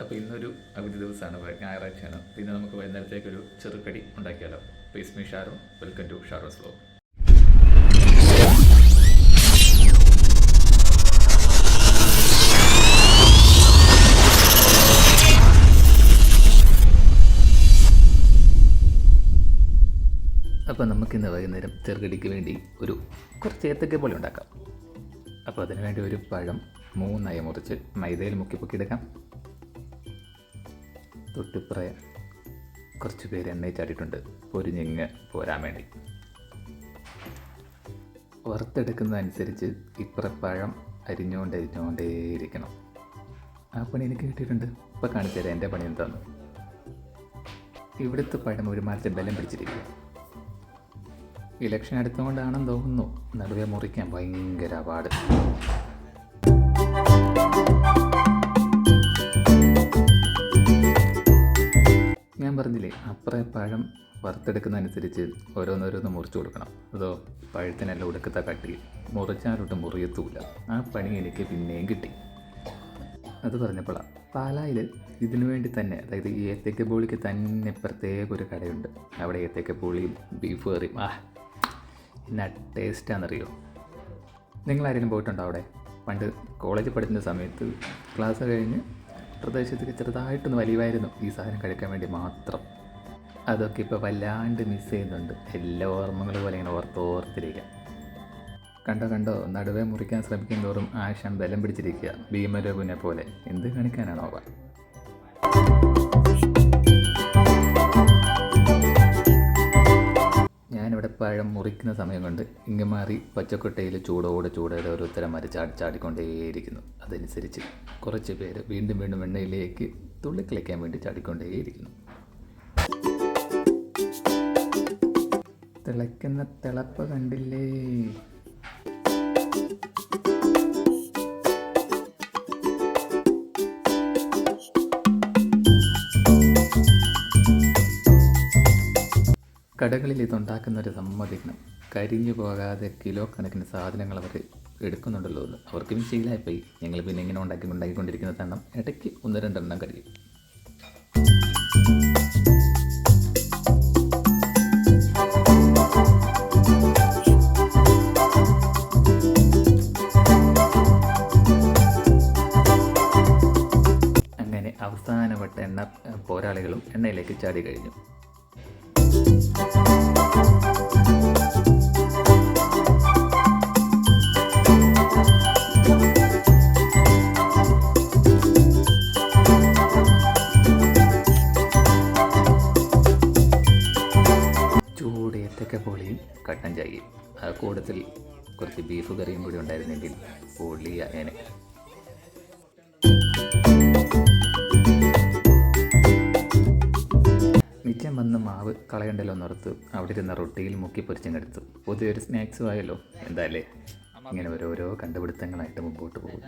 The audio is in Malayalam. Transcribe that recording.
അപ്പോൾ ഇന്നൊരു അവധി ദിവസമാണ് ഞായറാഴ്ചയാണ് പിന്നെ നമുക്ക് വൈകുന്നേരത്തേക്ക് ഒരു ചെറുകടി ഉണ്ടാക്കിയാലോ. Please me welcome to Sharos vlog അപ്പോൾ നമുക്കിന്ന് വൈകുന്നേരം ചെറുകടിക്ക് വേണ്ടി ഒരു കുറച്ച് ഏത്തക്ക പോലെ ഉണ്ടാക്കാം. അപ്പോൾ അതിനുവേണ്ടി ഒരു പഴം മൂന്നായി മുറിച്ച് മൈദയിൽ മുക്കി പൊക്കിയെടുക്കാം തൊട്ടിപ്പുറയെ കുറച്ച് പേര് എണ്ണയിൽ ചാടിയിട്ടുണ്ട്. പൊരിഞ്ഞിങ്ങ് പോരാൻ വേണ്ടി. വറുത്തെടുക്കുന്നതനുസരിച്ച് ഇപ്പുറ പഴം അരിഞ്ഞുകൊണ്ട് അരിഞ്ഞുകൊണ്ടേയിരിക്കണം ആ പണി എനിക്ക് കിട്ടിയിട്ടുണ്ട്. ഇപ്പോൾ കാണിച്ചു തരാം എന്റെ പണി എന്താന്ന്. ഇവിടുത്തെ പഴം ഒരു മരത്തെ ബലം പിടിച്ചിരിക്കുക ഇലക്ഷൻ അടുത്തുകൊണ്ടാണെന്ന് തോന്നുന്നു. നടുവെ മുറിക്കാൻ ഭയങ്കര പാട് പറഞ്ഞില്ലേ? അപ്പുറേ പഴം വറുത്തെടുക്കുന്നതനുസരിച്ച് ഓരോന്നോരോന്ന് മുറിച്ച് കൊടുക്കണം. അതോ പഴത്തിനെല്ലാം ഒടുക്കത്തെ കട്ടി മുറിച്ചാലോട്ട് മുറിയത്തൂല. ആ പണി എനിക്ക് പിന്നെയും കിട്ടി. അത് പറഞ്ഞപ്പോഴാണ് പാലായിൽ ഇതിനു വേണ്ടി തന്നെ അതായത് ഈ ഏത്തക്ക പോളിക്ക് തന്നെ പ്രത്യേക ഒരു കടയുണ്ട്. അവിടെ ഏത്തക്ക പോളിയും ബീഫ് കറിയും ആ എന്നാ ടേസ്റ്റാണെന്നറിയോ നിങ്ങൾ ആരെങ്കിലും പോയിട്ടുണ്ടോ അവിടെ? പണ്ട് കോളേജിൽ പഠിക്കുന്ന സമയത്ത് ക്ലാസ് കഴിഞ്ഞ് പ്രദേശത്തേക്ക് ചെറുതായിട്ടൊന്ന് വലിയവായിരുന്നു ഈ സാധനം കഴിക്കാൻ വേണ്ടി മാത്രം. അതൊക്കെ ഇപ്പോൾ വല്ലാണ്ട് മിസ് ചെയ്യുന്നുണ്ട്. എല്ലാ ഓർമ്മകൾ പോലെ ഇങ്ങനെ ഓർത്തോർത്തിരിക്കാം. കണ്ടോ കണ്ടോ? നടുവേ മുറിക്കാൻ ശ്രമിക്കും തോറും ആശം ബലം പിടിച്ചിരിക്കുക ഭീമരോഗുനെ പോലെ. എന്ത് കാണിക്കാനാണോ അവ പഴം മുറിക്കുന്ന സമയം കൊണ്ട് ഇങ്ങമാറി പച്ചക്കൊട്ടയിൽ ചൂടോടെ ചൂടോടെ ഓരോരുത്തരം മരി ചാടി ചാടിക്കൊണ്ടേയിരിക്കുന്നു. അതനുസരിച്ച് കുറച്ച് പേര് വീണ്ടും വീണ്ടും എണ്ണയിലേക്ക് തുള്ളിക്കളിക്കാൻ വേണ്ടി ചാടിക്കൊണ്ടേയിരിക്കുന്നു. തിളയ്ക്കുന്ന തിളപ്പ് കണ്ടില്ലേ? കടകളിൽ ഇതുണ്ടാക്കുന്ന ഒരു സമ്മതിക്കണം. കരിഞ്ഞു പോകാതെ കിലോ കണക്കിന് സാധനങ്ങൾ അവർ എടുക്കുന്നുണ്ടല്ലോ എന്ന്. അവർക്ക് പിന്നെ ശീലമായിപ്പോയി ഞങ്ങൾ പിന്നെ ഇങ്ങനെ ഉണ്ടാക്കി ഉണ്ടാക്കിക്കൊണ്ടിരിക്കുന്ന തണ്ണം ഇടയ്ക്ക് ഒന്ന് രണ്ടെണ്ണം കഴിയും അവസാനവട്ട എണ്ണ പോരാളികളും എണ്ണയിലേക്ക് ചാടി കഴിഞ്ഞു. കട്ടൻ ചായയും. ആ കൂട്ടത്തിൽ കുറച്ച് ബീഫ് കറിയും കൂടി ഉണ്ടായിരുന്നെങ്കിൽ പൊളിയായേനെ വന്ന് മാവ് കളയണ്ടല്ലോ എന്നോർത്ത് അവിടെ ഇരുന്ന റൊട്ടിയിൽ മുക്കി പൊരിച്ചെടുത്തു പുതിയൊരു സ്നാക്സും ആയല്ലോ എന്തായാലേ? ഇങ്ങനെ ഓരോരോ കണ്ടുപിടുത്തങ്ങളായിട്ട് മുമ്പോട്ട് പോകും